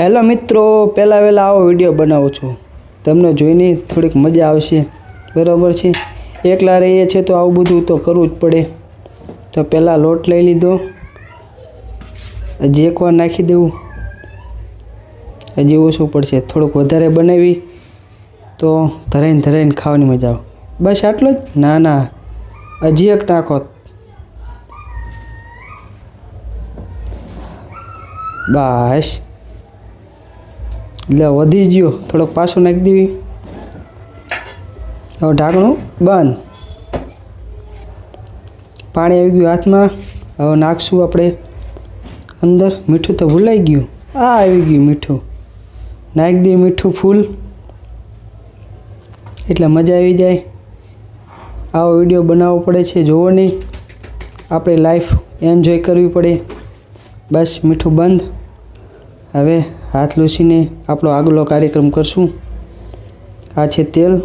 Hello મિત્રો, પહેલાં વહેલા આવો વીડિયો બનાવું છું. તમને જોઈને થોડીક મજા આવશે. બરાબર છે? એકલા રહીએ છીએ તો આવું બધું તો કરવું જ પડે. તો પહેલાં લોટ લઈ લીધો. હજી એકવાર નાખી દેવું. હજી ઓછું પડશે. થોડુંક વધારે બનાવી. તો ધરાઈને ધરાઈને ખાવાની મજા આવે. બસ આટલું જ? ના ના. હજી એક નાખો. બસ. એટલે વધી ગયો. થોડોક પાછો નાખી દેવી. હવે ઢાંકણું બંધ. પાણી આવી ગયું હાથમાં. હવે નાખશું આપણે. અંદર મીઠું તો ભૂલાઈ ગયું. આ આવી ગયું મીઠું. નાખી દઈએ મીઠું ફૂલ. એટલે મજા આવી જાય. આવો વીડિયો બનાવવો પડે છે જોવો નહીં આપણે લાઈફ એન્જોય કરવી પડે. બસ મીઠું બંધ. હવે હાથ લૂસીને આપણો આગલો કાર્યક્રમ કરશું. આ છે તેલ,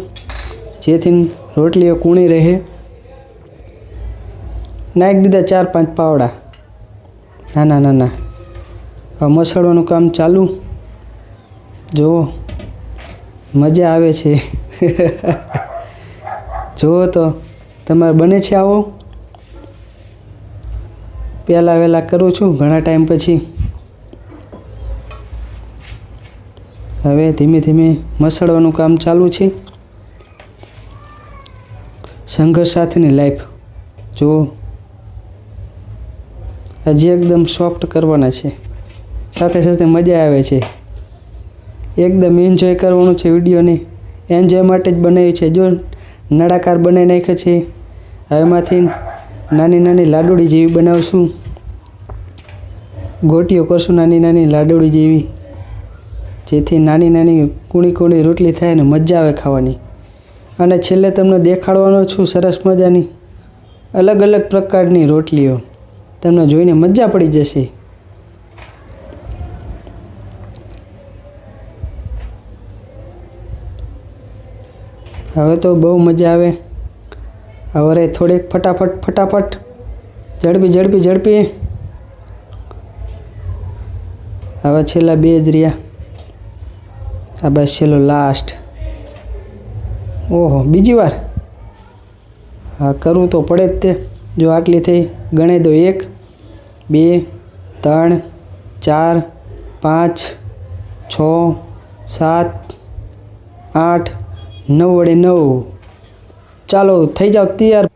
જેથી રોટલીઓ કૂણી રહે. નાખી દીધા ચાર પાંચ પાવડા. નાના ના ના ના હવે મસાડવાનું કામ ચાલુ. જુઓ, મજા આવે છે. જુઓ તો, તમારે બને છે આવો? પહેલાં વહેલા કરું છું, ઘણા ટાઈમ પછી. હવે ધીમે ધીમે મસાડવાનું કામ ચાલુ છે. સંઘર્ષ સાથેની લાઈફ જો હજી એકદમ સોફ્ટ કરવાના છે. સાથે સાથે મજા આવે છે. એકદમ એન્જોય કરવાનું છે વિડીયોને. એન્જોય માટે જ બનાવ્યું છે. જો નળાકાર બનાવી નાખે છે હવે એમાંથી નાની નાની લાડુડી જેવી બનાવશું. ગોટીઓ કરશું નાની નાની લાડુડી જેવી. જેથી નાની નાની કૂણી કૂણી રોટલી થાય ને મજા આવે ખાવાની. અને છેલ્લે તમને દેખાડવાનો છું સરસ મજાની અલગ અલગ પ્રકારની રોટલીઓ. તમને જોઈને મજા પડી જશે. હવે તો બહુ મજા આવે. હવે થોડીક ફટાફટ ફટાફટ ઝડપી ઝડપી ઝડપી. હવે છેલ્લા બે જ રહ્યા. આ બસ છેલ્લો લાસ્ટ ઓહો, બીજી વાર? હા, કરવું તો પડે જ તે. જો આટલી થઈ ગણે દો એક, બે, ત્રણ, ચાર, પાંચ, છ, સાત, આઠ, નવ વડે નવ. ચાલો, થઈ જાઓ તૈયાર.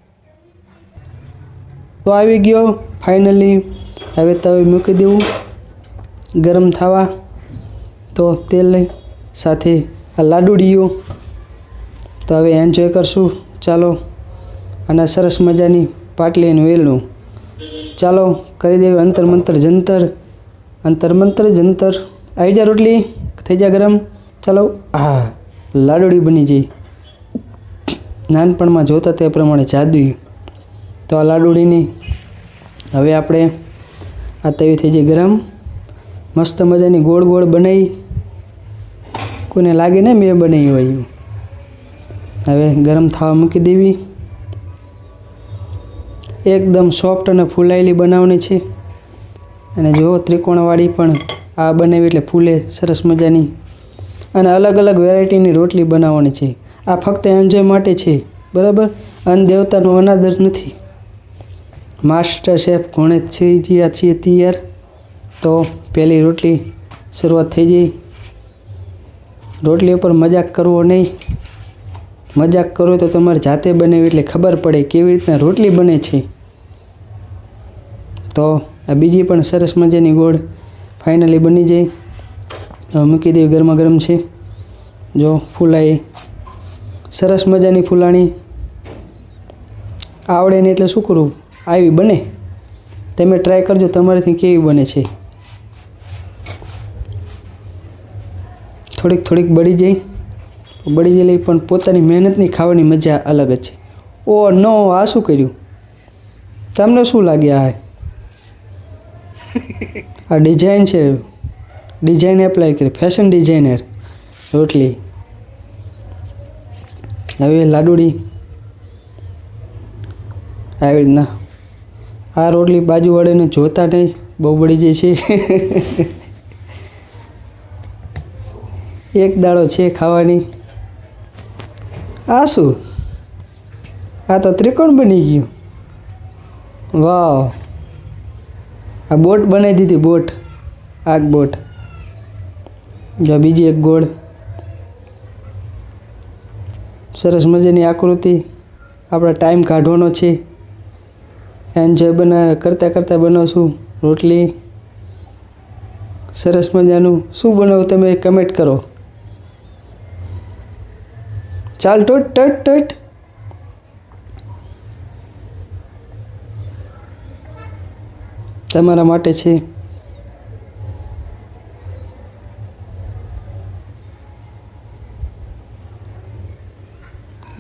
તો આવી ગયો ફાઇનલી હવે તવે મૂકી દેવું, ગરમ થવા. તો તેલ લઈ. સાથે લાડુડીઓ તો હવે એન્જોય કરશું. ચાલો. અને સરસ મજાની પાટલી અને વેલનું. ચાલો, કરી દેવી અંતર મંતર જંતર. અંતર મંતર જંતર. આવી જા રોટલી. થઈ જા ગરમ. ચાલો હા લાડુડી બની જઈ નાનપણમાં જોતા તે પ્રમાણે જાદુ તો આ લાડુડીની હવે આપણે આ તવી થઈ જઈ ગરમ. મસ્ત મજાની ગોળ ગોળ બનાવી કોઈને લાગે ને મેં બનાવ્યું એવું. હવે ગરમ થવા મૂકી દેવી. એકદમ સોફ્ટ અને ફૂલાયેલી બનાવવાની છે. અને જો ત્રિકોણવાળી પણ આ બનાવી એટલે ફૂલે સરસ મજાની. અને અલગ અલગ વેરાયટીની રોટલી બનાવવાની છે. આ ફક્ત એન્જોય માટે છે, બરાબર? અન્ન દેવતાનો અનાદર નથી. માસ્ટર શેફ ગણેશ થઈ ગયા છીએ તૈયાર? તો પહેલી રોટલી શરૂઆત થઈ ગઈ. રોટલી ઉપર મજાક કરવો નહીં. મજાક કરો તો તમારે જાતે બનાવી એટલે ખબર પડે કેવી રીતના રોટલી બને છે. તો આ બીજી પણ સરસ મજાની ગોળ ફાઇનલી બની જાય. હવે મૂકી દેવી ગરમા ગરમ છે. જો ફૂલાઈ સરસ મજાની ફૂલાણી. આવડે ને એટલે શું કરવું આવી બને. તમે ટ્રાય કરજો, તમારાથી કેવી બને છે. થોડીક થોડીક બળી જાય. બળી ગયેલી પણ પોતાની મહેનતની ખાવાની મજા અલગ જ છે. ઓ નો, આ શું કર્યું? તમને શું લાગ્યા આ? આ ડિઝાઇન છે. ડિઝાઇન એપ્લાય કરી. ફેશન ડિઝાઇનર રોટલી. હવે લાડુડી. આવી રીતના. આ રોટલી બાજુવાળાને જોતા નહીં. બહુ બળી જાય છે. એક દાડો છે ખાવાની. આ શું? આ તો ત્રિકોણ બની ગયું. વાવ. આ બોટ બનાવી દીધી, બોટ. આગ બોટ. જો બીજી એક ગોળ. સરસ મજાની આકૃતિ. આપણે ટાઈમ કાઢવાનો છે. એન્જોય બના, કરતાં કરતાં બનાવશું રોટલી. સરસ મજાનું. શું બનાવું તમે? કમેન્ટ કરો. ચાલ ટોટ, ટટ ટટ. તમારા માટે છે.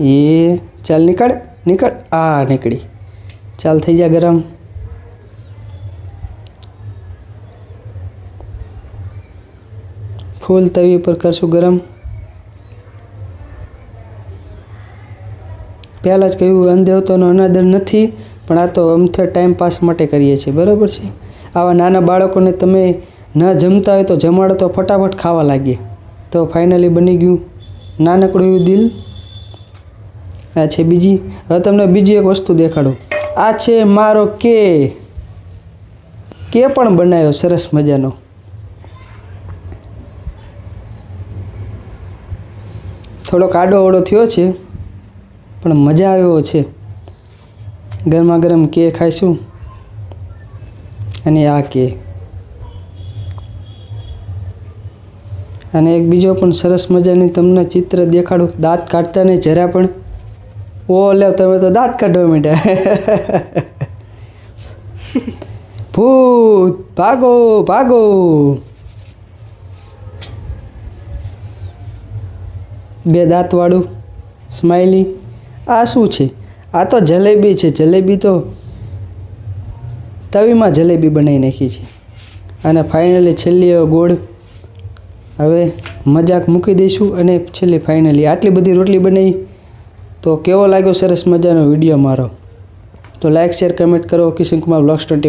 એ, ચાલ નીકળ નીકળ. આ નીકળી. ચાલ થઈ જા ગરમ. ફૂલ તવી પર કરશું ગરમ. પહેલાં જ કહ્યું અંધેવતાનો અનાદર નથી, પણ આ તો અમથે ટાઈમ પાસ માટે કરીએ છીએ. બરાબર છે? આવા નાના બાળકોને તમે ન જમતા હોય તો જમાડો તો ફટાફટ ખાવા લાગીએ. તો ફાઇનલી બની ગયું નાનકડું એવું દિલ. આ છે બીજી. હવે તમને બીજી એક વસ્તુ દેખાડું. આ છે મારો કે. કે પણ બનાવ્યો સરસ મજાનો. થોડોક આડો અવડો થયો છે. પણ મજા આવ્યો છે. ગરમા ગરમ કે ખાઈશું. અને આ કે અને એક બીજો પણ સરસ મજાની તમને ચિત્ર દેખાડું. દાંત કાઢતા નહીં, જરા પણ. ઓ, લે, તમે તો દાંત કાઢવા માંડ્યા. ભૂત, ભાગો ભાગો. બે દાંતવાળું સ્માઇલી આ શું છે? આ તો જલેબી છે. જલેબી તો તવીમાં જલેબી બનાવી નાખી છે. અને ફાઇનલી છેલ્લી ગોળ હવે મજાક મૂકી દઈશું અને છેલ્લી ફાઇનલી આટલી બધી રોટલી બનાવી. તો કેવો લાગ્યો? સરસ મજાનો વીડિયો મારો. તો લાઇક શેર કમેન્ટ કરો. Kishan Kumar blogs twenty